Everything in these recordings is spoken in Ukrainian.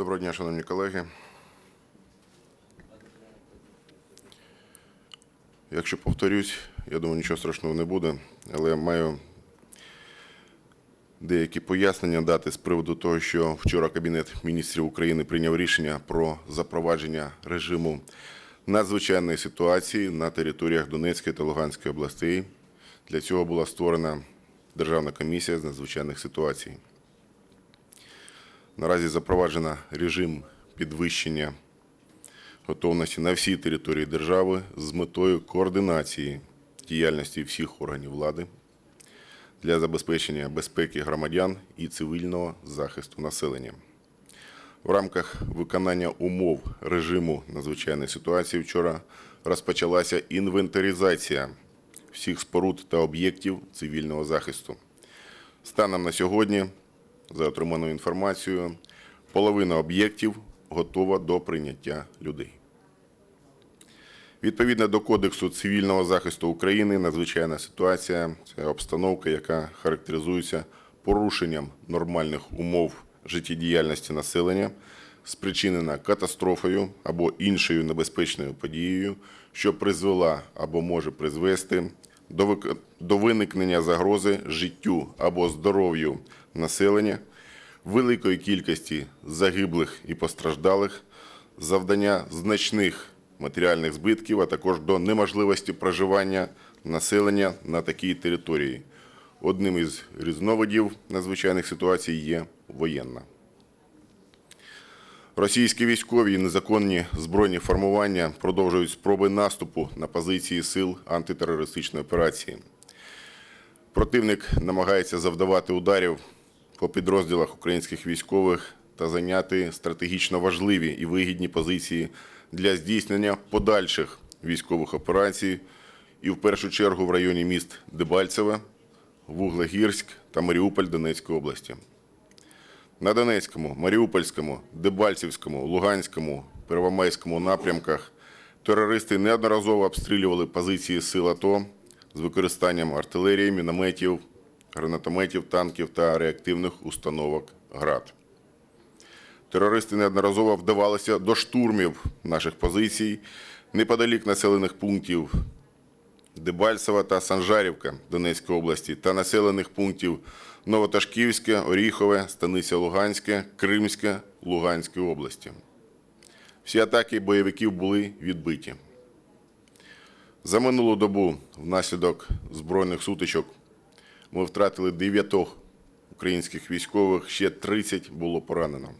Доброго дня, шановні колеги. Якщо повторюсь, я думаю, нічого страшного не буде, але маю деякі пояснення дати з приводу того, що вчора Кабінет міністрів України прийняв рішення про запровадження режиму надзвичайної ситуації на територіях Донецької та Луганської областей. Для цього була створена Державна комісія з надзвичайних ситуацій. Наразі запроваджено режим підвищення готовності на всій території держави з метою координації діяльності всіх органів влади для забезпечення безпеки громадян і цивільного захисту населення. В рамках виконання умов режиму надзвичайної ситуації вчора розпочалася інвентаризація всіх споруд та об'єктів цивільного захисту. Станом на сьогодні, за отриманою інформацією, половина об'єктів готова до прийняття людей. Відповідно до Кодексу цивільного захисту України, надзвичайна ситуація це обстановка, яка характеризується порушенням нормальних умов життєдіяльності населення, спричинена катастрофою або іншою небезпечною подією, що призвела або може призвести до виникнення загрози життю або здоров'ю населення, великої кількості загиблих і постраждалих, завдання значних матеріальних збитків, а також до неможливості проживання населення на такій території. Одним із різновидів надзвичайних ситуацій є воєнна. Російські військові і незаконні збройні формування продовжують спроби наступу на позиції сил антитерористичної операції. Противник намагається завдавати ударів по підрозділах українських військових та зайняти стратегічно важливі і вигідні позиції для здійснення подальших військових операцій і в першу чергу в районі міст Дебальцеве, Вуглегірськ та Маріуполь Донецької області. На Донецькому, Маріупольському, Дебальцівському, Луганському, Первомайському напрямках терористи неодноразово обстрілювали позиції сил АТО з використанням артилерії, мінометів, гранатометів, танків та реактивних установок ГРАД. Терористи неодноразово вдавалися до штурмів наших позицій неподалік населених пунктів Дебальцева та Санжарівка Донецької області та населених пунктів Новоташківське, Оріхове, Станиця Луганське, Кримське, Луганської області. Всі атаки бойовиків були відбиті. За минулу добу внаслідок збройних сутичок ми втратили 9 українських військових, ще 30 було поранено.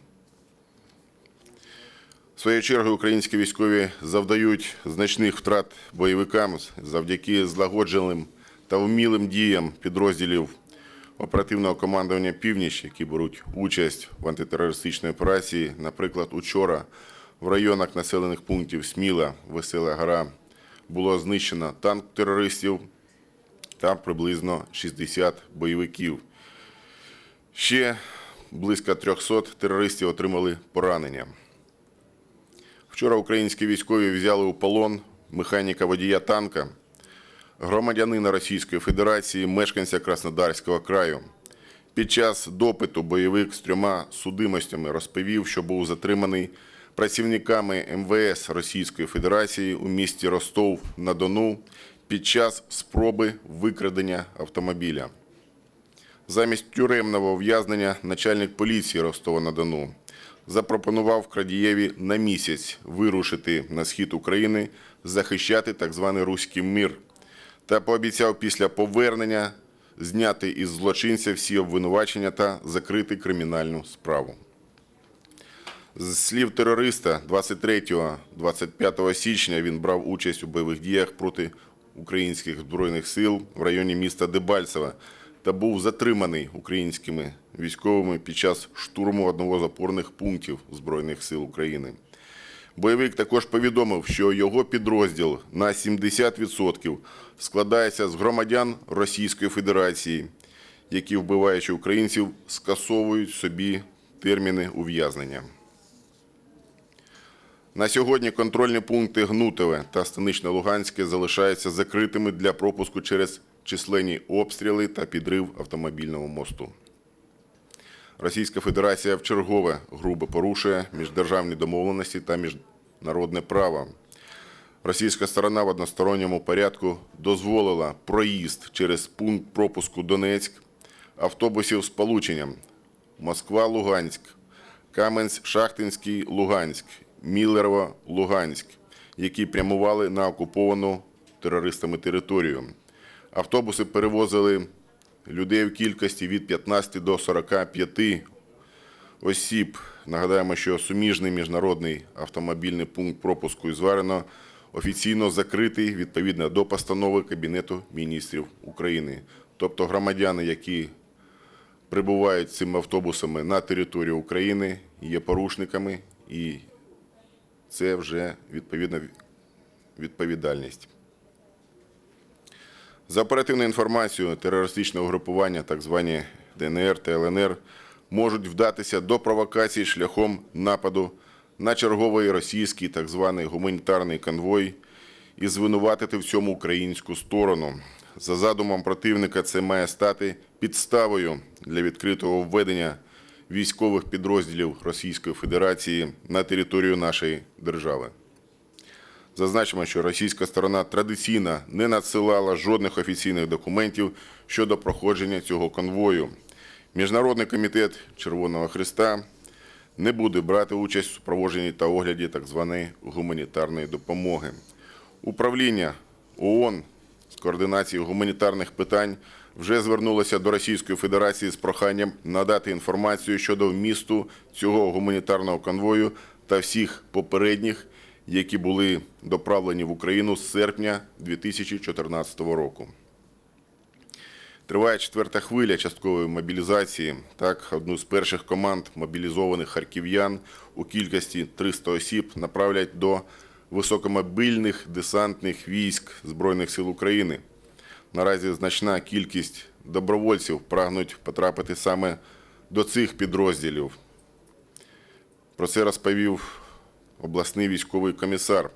Своєю чергою українські військові завдають значних втрат бойовикам завдяки злагодженим та вмілим діям підрозділів оперативного командування «Північ», які беруть участь в антитерористичній операції. Наприклад, учора в районах населених пунктів Сміла, Весела Гора було знищено танк терористів та приблизно 60 бойовиків. Ще близько 300 терористів отримали поранення. Вчора українські військові взяли у полон механіка водія танка, громадянина Російської Федерації, мешканця Краснодарського краю. Під час допиту бойовик з трьома судимостями розповів, що був затриманий працівниками МВС Російської Федерації у місті Ростов на Дону під час спроби викрадення автомобіля. Замість тюремного ув'язнення начальник поліції Ростова-на-Дону запропонував крадієві на місяць вирушити на схід України, захищати так званий руський мир та пообіцяв після повернення зняти із злочинця всі обвинувачення та закрити кримінальну справу. З слів терориста, 23-25 січня він брав участь у бойових діях проти українських збройних сил в районі міста Дебальцева та був затриманий українськими військовими під час штурму одного з опорних пунктів Збройних сил України. Бойовик також повідомив, що його підрозділ на 70% складається з громадян Російської Федерації, які, вбиваючи українців, скасовують собі терміни ув'язнення. На сьогодні контрольні пункти Гнутове та Станично-Луганське залишаються закритими для пропуску через численні обстріли та підрив автомобільного мосту. Російська Федерація вчергове грубо порушує міждержавні домовленості та міжнародне право. Російська сторона в односторонньому порядку дозволила проїзд через пункт пропуску Донецьк автобусів з полученням Москва-Луганськ, Каменськ-Шахтинський, Луганськ, Міллерово, Луганськ, які прямували на окуповану терористами територію. Автобуси перевозили людей в кількості від 15 до 45 осіб. Нагадаємо, що суміжний міжнародний автомобільний пункт пропуску із Варено офіційно закритий відповідно до постанови Кабінету міністрів України. Тобто громадяни, які прибувають цими автобусами на територію України, є порушниками, і це вже відповідна відповідальність. За оперативною інформацією, терористичне угрупування, так звані ДНР та ЛНР, можуть вдатися до провокацій шляхом нападу на черговий російський так званий гуманітарний конвой і звинуватити в цьому українську сторону. За задумом противника, це має стати підставою для відкритого введення військових підрозділів Російської Федерації на територію нашої держави. Зазначимо, що російська сторона традиційно не надсилала жодних офіційних документів щодо проходження цього конвою. Міжнародний комітет Червоного Христа не буде брати участь у супроводженні та огляді так званої гуманітарної допомоги. Управління ООН з координації гуманітарних питань вже звернулося до Російської Федерації з проханням надати інформацію щодо вмісту цього гуманітарного конвою та всіх попередніх, які були доправлені в Україну з серпня 2014 року. Триває четверта хвиля часткової мобілізації. Так, одну з перших команд мобілізованих харків'ян у кількості 300 осіб направлять до високомобільних десантних військ Збройних сил України. Наразі значна кількість добровольців прагнуть потрапити саме до цих підрозділів. Про це розповів обласний військовий комісар.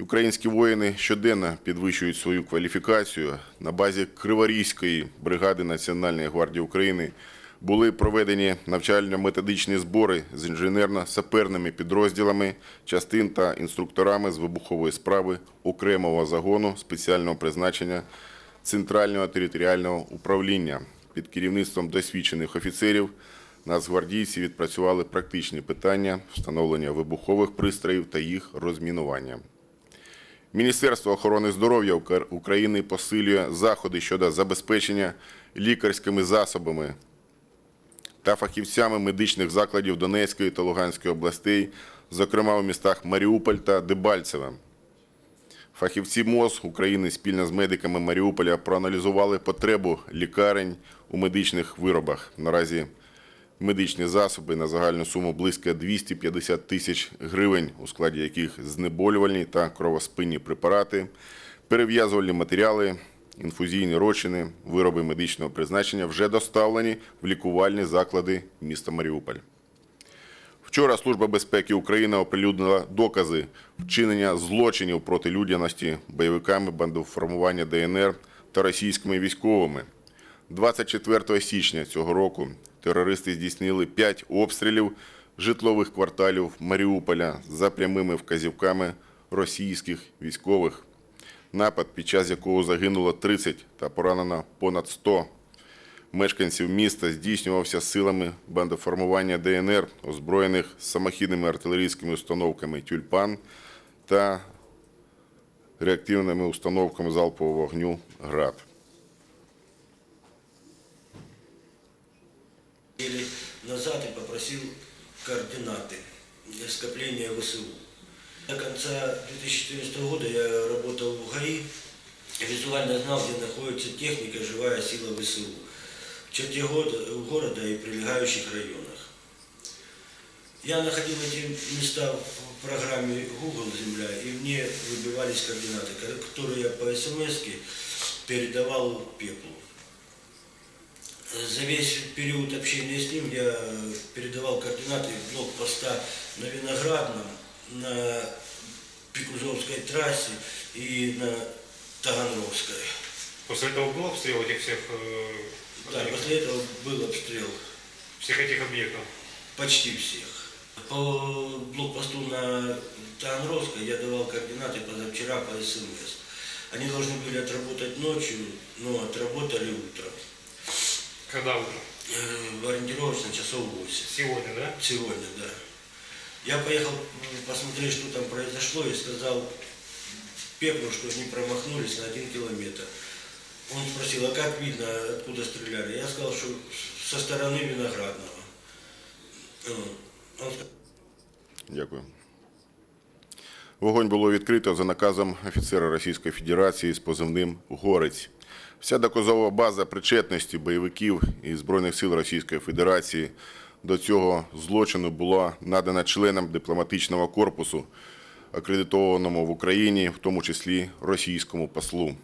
Українські воїни щоденно підвищують свою кваліфікацію. На базі Криворізької бригади Національної гвардії України були проведені навчально-методичні збори з інженерно-саперними підрозділами частин та інструкторами з вибухової справи окремого загону спеціального призначення Центрального територіального управління під керівництвом досвідчених офіцерів. Нацгвардійці відпрацювали практичні питання встановлення вибухових пристроїв та їх розмінування. Міністерство охорони здоров'я України посилює заходи щодо забезпечення лікарськими засобами та фахівцями медичних закладів Донецької та Луганської областей, зокрема у містах Маріуполь та Дебальцеве. Фахівці МОЗ України спільно з медиками Маріуполя проаналізували потребу лікарень у медичних виробах. Наразі медичні засоби на загальну суму близько 250 тисяч гривень, у складі яких знеболювальні та кровоспинні препарати, перев'язувальні матеріали, інфузійні розчини, вироби медичного призначення вже доставлені в лікувальні заклади міста Маріуполь. Вчора Служба безпеки України оприлюднила докази вчинення злочинів проти людяності бойовиками бандоформування ДНР та російськими військовими. 24 січня цього року терористи здійснили 5 обстрілів житлових кварталів Маріуполя за прямими вказівками російських військових. Напад, під час якого загинуло 30 та поранено понад 100 мешканців міста здійснювався силами бандоформування ДНР, озброєних самохідними артилерійськими установками «Тюльпан» та реактивними установками залпового вогню «Град». назад и попросил координаты для скопления ВСУ. До конца 2014 года я работал в ГАИ, визуально знал, где находится техника «Живая сила ВСУ» в черте города и прилегающих районах. Я находил эти места в программе Google Земля, и мне выбивались координаты, которые я по смс передавал Пеплу. За весь период общения с ним я передавал координаты блокпоста на Виноградном, на Пикузовской трассе и на Таганровской. После этого был обстрел этих всех, э, Да, после этого был обстрел всех этих объектов? почти всех. По блокпосту на Таганровской я давал координаты позавчера по СМС. Они должны были отработать ночью, но отработали утром. Когда уже? Э, Ориентировочно часов 8. Сегодня, да? Сегодня, да. Я поехал посмотреть, что там произошло, и сказал Пеплу, что они промахнулись на один километр. Он спросил, а как видно, откуда стреляли? Я сказал, что со стороны Виноградного. Э, Он Дякую. Вогонь було відкрито за наказом офіцера Російської Федерації з позивним Горець. Вся доказова база причетності бойовиків і Збройних сил Російської Федерації до цього злочину була надана членам дипломатичного корпусу, акредитованому в Україні, в тому числі російському послу.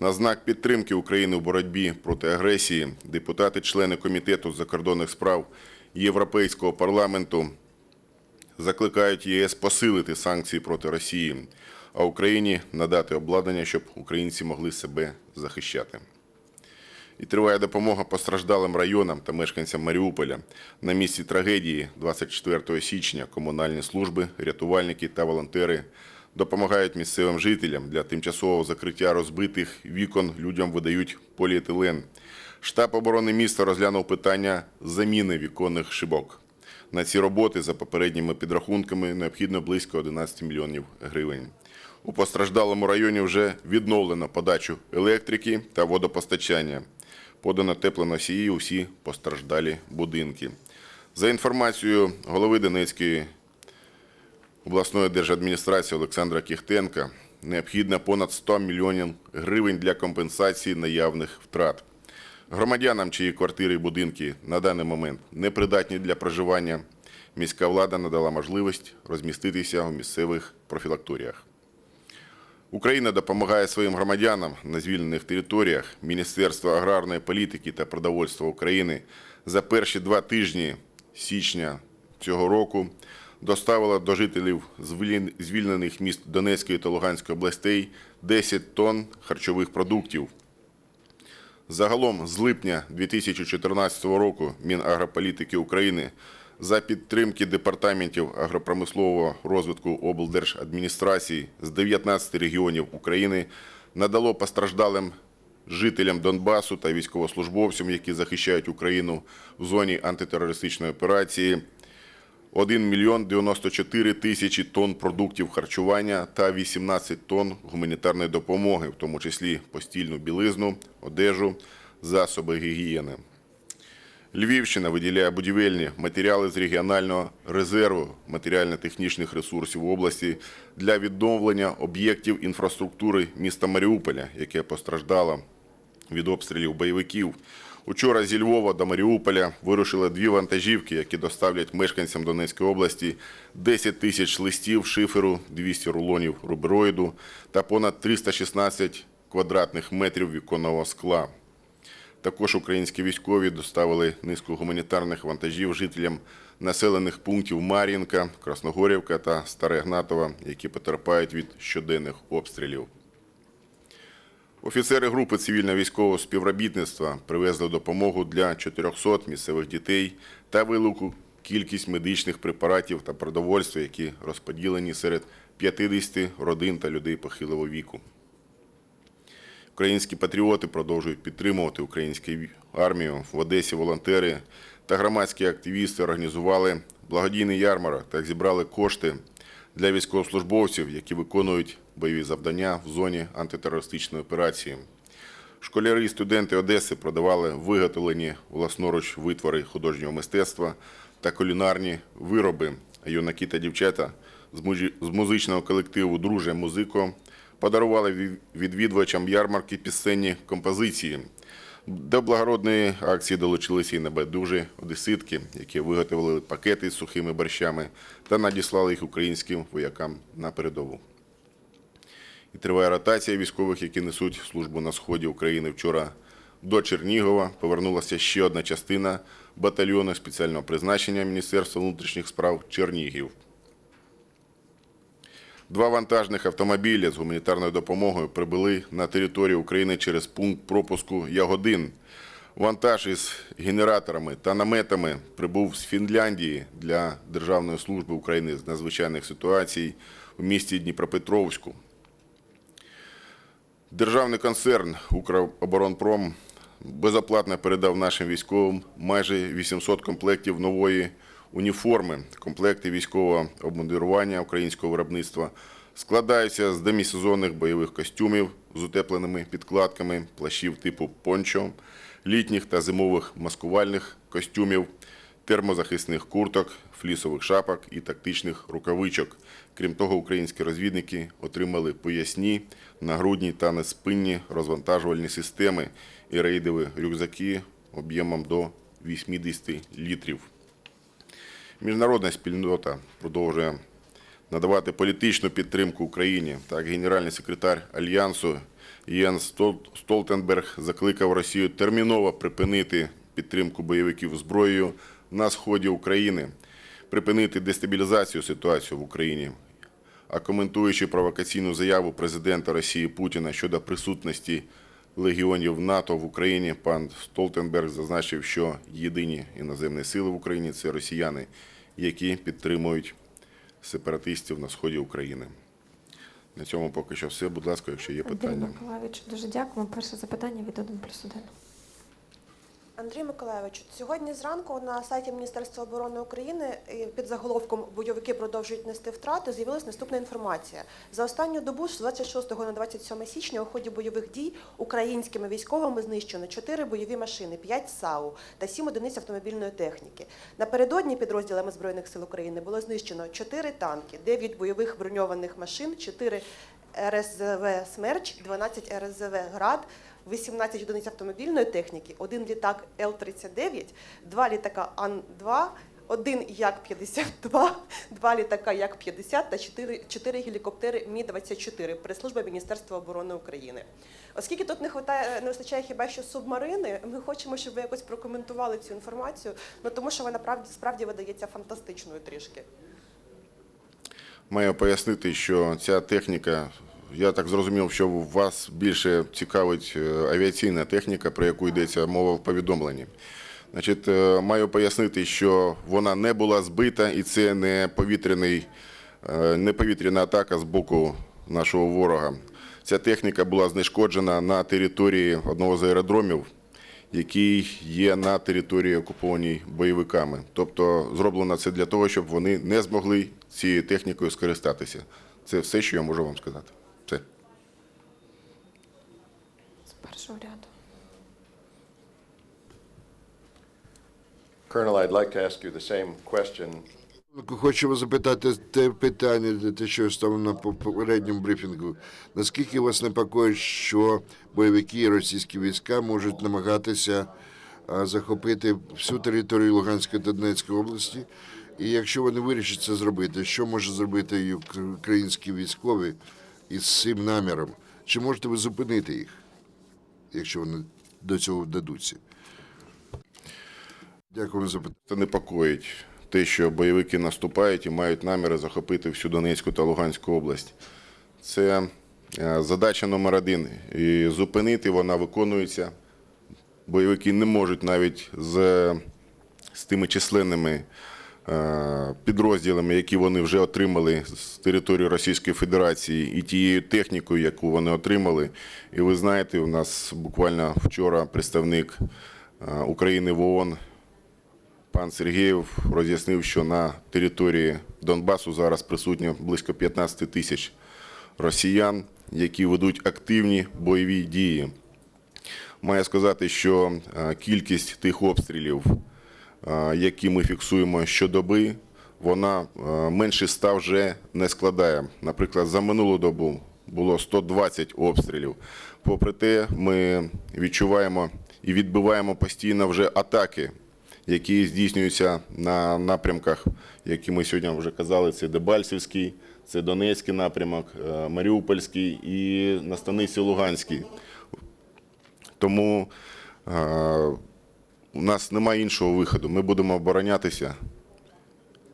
На знак підтримки України у боротьбі проти агресії депутати-члени Комітету закордонних справ Європейського парламенту закликають ЄС посилити санкції проти Росії, а Україні надати обладнання, щоб українці могли себе захищати. І триває допомога постраждалим районам та мешканцям Маріуполя. На місці трагедії 24 січня комунальні служби, рятувальники та волонтери допомагають місцевим жителям для тимчасового закриття розбитих вікон людям видають поліетилен. Штаб оборони міста розглянув питання заміни віконних шибок. На ці роботи, за попередніми підрахунками, необхідно близько 11 мільйонів гривень. У постраждалому районі вже відновлено подачу електрики та водопостачання. Подано теплоносії у всі постраждалі будинки. За інформацією голови Донецької обласної держадміністрації Олександра Кіхтенка, необхідно понад 100 мільйонів гривень для компенсації наявних втрат. Громадянам, чиї квартири і будинки на даний момент непридатні для проживання, міська влада надала можливість розміститися у місцевих профілакторіях. Україна допомагає своїм громадянам на звільнених територіях. Міністерство аграрної політики та продовольства України за перші два тижні січня цього року доставило до жителів звільнених міст Донецької та Луганської областей 10 тонн харчових продуктів. Загалом з липня 2014 року Мінагрополітики України за підтримки департаментів агропромислового розвитку облдержадміністрацій з 19 регіонів України надало постраждалим жителям Донбасу та військовослужбовцям, які захищають Україну в зоні антитерористичної операції, 1 мільйон 94 тисячі тонн продуктів харчування та 18 тонн гуманітарної допомоги, в тому числі постільну білизну, одежу, засоби гігієни. Львівщина виділяє будівельні матеріали з регіонального резерву матеріально-технічних ресурсів області для відновлення об'єктів інфраструктури міста Маріуполя, яке постраждало від обстрілів бойовиків. Учора зі Львова до Маріуполя вирушили дві вантажівки, які доставлять мешканцям Донецької області 10 тисяч листів шиферу, 200 рулонів рубероїду та понад 316 квадратних метрів віконного скла. Також українські військові доставили низку гуманітарних вантажів жителям населених пунктів Мар'їнка, Красногорівка та Старе Гнатова, які потерпають від щоденних обстрілів. Офіцери групи цивільно-військового співробітництва привезли допомогу для 400 місцевих дітей та велику кількість медичних препаратів та продовольства, які розподілені серед 50 родин та людей похилого віку. Українські патріоти продовжують підтримувати українську армію. В Одесі волонтери та громадські активісти організували благодійний ярмарок та зібрали кошти для військовослужбовців, які виконують бойові завдання в зоні антитерористичної операції. Школяри і студенти Одеси продавали виготовлені власноруч витвори художнього мистецтва та кулінарні вироби. Юнаки та дівчата з музичного колективу Друже Музико подарували відвідувачам ярмарки пісенні композиції. До благородної акції долучилися і небайдужі одеситки, які виготовили пакети з сухими борщами та надіслали їх українським воякам на передову. І триває ротація військових, які несуть службу на сході України. Вчора до Чернігова повернулася ще одна частина батальйону спеціального призначення Міністерства внутрішніх справ Чернігів. Два вантажних автомобілі з гуманітарною допомогою прибули на територію України через пункт пропуску Ягодин. Вантаж із генераторами та наметами прибув з Фінляндії для Державної служби України з надзвичайних ситуацій у місті Дніпропетровську. Державний концерн «Укроборонпром» безоплатно передав нашим військовим майже 800 комплектів нової уніформи. Комплекти військового обмундирування українського виробництва складаються з демісезонних бойових костюмів з утепленими підкладками, плащів типу пончо, літніх та зимових маскувальних костюмів, термозахисних курток, флісових шапок і тактичних рукавичок. Крім того, українські розвідники отримали поясні, нагрудні та неспинні розвантажувальні системи і рейдові рюкзаки об'ємом до 80 літрів. Міжнародна спільнота продовжує надавати політичну підтримку Україні. Так, генеральний секретар Альянсу Стол- Столтенберг закликав Росію терміново припинити підтримку бойовиків зброєю на сході України, припинити дестабілізацію ситуації в Україні. А коментуючи провокаційну заяву президента Росії Путіна щодо присутності легіонів НАТО в Україні, пан Столтенберг зазначив, що єдині іноземні сили в Україні це росіяни, які підтримують сепаратистів на сході України. На цьому поки що все. Будь ласка, якщо є питання. Миколаївич, дуже дякуємо. Перше запитання від 1 плюс 1. Андрій Миколаївич, сьогодні зранку на сайті Міністерства оборони України е, під заголовком Бойовики продовжують нести втрати. З'явилась наступна інформація. За останню добу з 26 на 27 січня у ході бойових дій українськими військовими знищено 4 бойові машини, 5 САУ та 7 одиниць автомобільної техніки. Напередодні підрозділами збройних сил України було знищено 4 танки, 9 бойових броньованих машин, 4 РСЗВ «Смерч», 12 РСЗВ «Град», 18 одиниць автомобільної техніки, один літак Л-39, два літака Ан-2, один Як-52, два літака Як-50 та чотири, гелікоптери Мі-24, прес-служба Міністерства оборони України. Оскільки тут не, хватає, не вистачає хіба що субмарини, ми хочемо, щоб ви якось прокоментували цю інформацію, ну, тому що вона правді, справді видається фантастичною трішки. Маю пояснити, що ця техніка, я так зрозумів, що вас більше цікавить е, авіаційна техніка, про яку йдеться мова в повідомленні. Значить, е, маю пояснити, що вона не була збита і це не повітряний, е, не повітряна атака з боку нашого ворога. Ця техніка була знешкоджена на території одного з аеродромів, який є на території окупованій бойовиками. Тобто зроблено це для того, щоб вони не змогли цією технікою скористатися. Це все, що я можу вам сказати. Все. З першого ряду. Colonel, I'd like to ask you the same question. Хочемо запитати те питання, те, що ставив на попередньому брифінгу. Наскільки вас непокоїть, що бойовики і російські війська можуть намагатися захопити всю територію Луганської та Донецької області? І якщо вони вирішать це зробити, що може зробити українські військові із цим наміром? Чи можете ви зупинити їх, якщо вони до цього вдадуться? Дякую за питання. Це непокоїть те, що бойовики наступають і мають наміри захопити всю Донецьку та Луганську область. Це е, задача номер один. І зупинити вона виконується. Бойовики не можуть навіть з, з тими численними е, підрозділами, які вони вже отримали з території Російської Федерації, і тією технікою, яку вони отримали. І ви знаєте, у нас буквально вчора представник е, України в ООН Пан Сергієв роз'яснив, що на території Донбасу зараз присутньо близько 15 тисяч росіян, які ведуть активні бойові дії. Маю сказати, що е, кількість тих обстрілів, е, які ми фіксуємо щодоби, вона е, менше 100 вже не складає. Наприклад, за минулу добу було 120 обстрілів. Попри те, ми відчуваємо і відбиваємо постійно вже атаки які здійснюються на напрямках, які ми сьогодні вже казали, це Дебальцівський, це Донецький напрямок, е, Маріупольський і на станиці Луганській. Тому е, у нас немає іншого виходу. Ми будемо оборонятися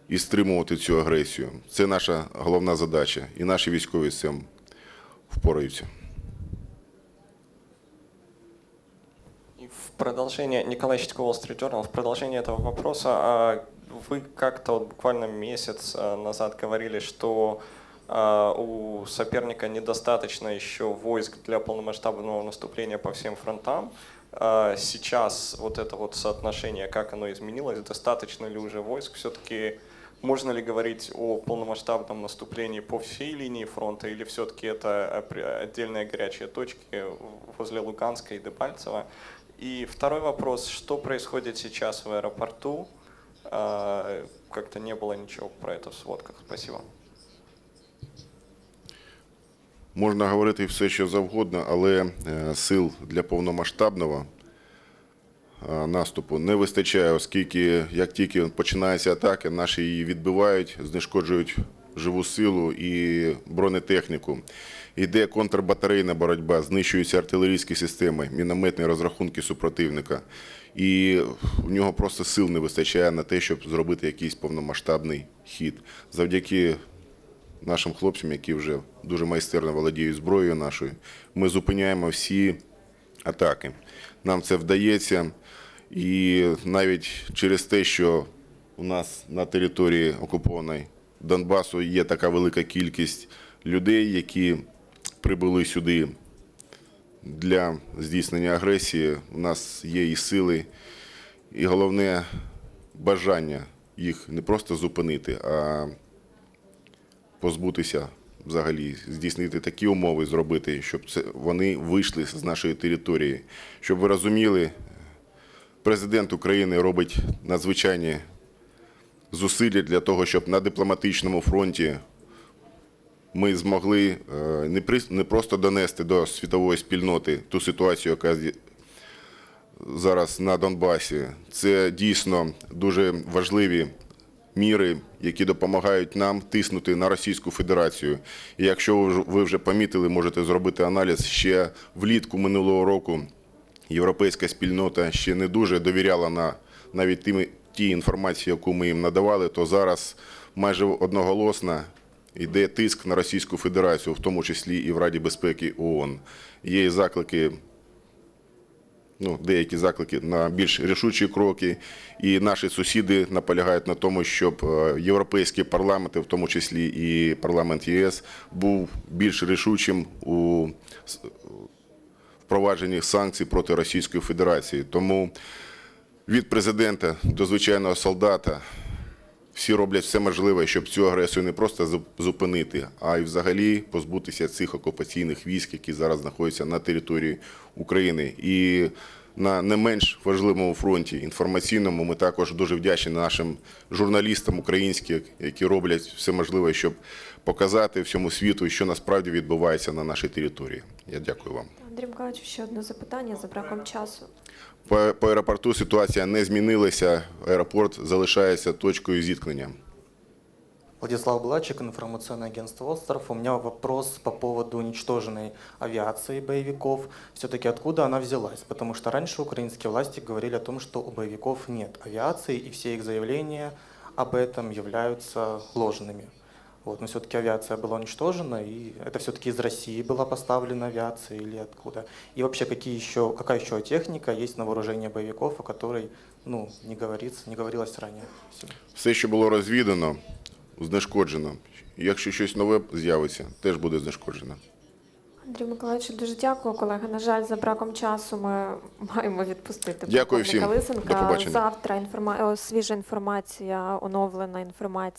і стримувати цю агресію. Це наша головна задача, і наші військові з цим впораються. Продолжение, Николай Щитко, Wall Street Journal, в продолжение этого вопроса, а вы как-то вот буквально месяц а, назад говорили, что а, у соперника недостаточно еще войск для полномасштабного наступления по всем фронтам. Сейчас вот это вот соотношение, как оно изменилось, достаточно ли уже войск? Все-таки можно ли говорить о полномасштабном наступлении по всей линии фронта, или все-таки это отдельные горячие точки возле Луганска и Дебальцева? И второй вопрос, что происходит сейчас в аэропорту? А, Как-то не было ничего про это в сводках. Спасибо. Можна говорити все, що завгодно, але е, сил для повномасштабного е, наступу не вистачає, оскільки як тільки починається атака, наші її відбивають, знешкоджують живу силу і бронетехніку. Йде контрбатарейна боротьба, знищуються артилерійські системи, мінометні розрахунки супротивника. І у нього просто сил не вистачає на те, щоб зробити якийсь повномасштабний хід. Завдяки нашим хлопцям, які вже дуже майстерно володіють зброєю нашою, ми зупиняємо всі атаки. Нам це вдається, і навіть через те, що у нас на території окупованої Донбасу є така велика кількість людей, які прибули сюди для здійснення агресії. У нас є і сили, і головне бажання їх не просто зупинити, а позбутися взагалі, здійснити такі умови, зробити, щоб це вони вийшли з нашої території. Щоб ви розуміли, президент України робить надзвичайні зусилля для того, щоб на дипломатичному фронті ми змогли е, не просто донести до світової спільноти ту ситуацію, яка зараз на Донбасі. Це дійсно дуже важливі міри, які допомагають нам тиснути на Російську Федерацію. І якщо ви вже- помітили, можете зробити аналіз ще влітку минулого року. Європейська спільнота ще не дуже довіряла на навіть тими тій інформації, яку ми їм надавали, то зараз майже одноголосно йде тиск на Російську Федерацію, в тому числі і в Раді безпеки ООН. Є заклики ну, деякі заклики на більш рішучі кроки. І наші сусіди наполягають на тому, щоб е, європейські парламенти, в тому числі і парламент ЄС, був більш рішучим у впровадженні санкцій проти Російської Федерації. Тому від президента до звичайного солдата всі роблять все можливе, щоб цю агресію не просто зуп- зупинити, а й взагалі позбутися цих окупаційних військ, які зараз знаходяться на території України. І на не менш важливому фронті інформаційному ми також дуже вдячні нашим журналістам українським, які роблять все можливе, щоб показати всьому світу, що насправді відбувається на нашій території. Я дякую вам. Андрій Миколаївич, ще одне запитання за браком часу. По, по аеропорту ситуація не змінилася. Аеропорт залишається точкою зіткнення. Владислав Блачик, информационное агентство «Остров». У меня вопрос по поводу уничтоженной авиации боевиков. Все-таки откуда она взялась? Потому что раньше украинские власти говорили о том, что у боевиков нет авиации, и все их заявления об этом являются ложными. Вот, но все-таки авиация была уничтожена, и это все-таки из России была поставлена авиация или откуда? И вообще, какие еще, какая еще техника есть на вооружении боевиков, о которой ну, не, говорится, не говорилось ранее? Спасибо. Все, що було розвідано, знешкоджено. Якщо щось нове з'явиться, теж буде знешкоджено. Андрій Миколаївич, дуже дякую, колеги. На жаль, за браком часу ми маємо відпустити Дякую полковника всім. Лисенка. До побачення. Завтра інформа... о, свіжа інформація, оновлена інформація.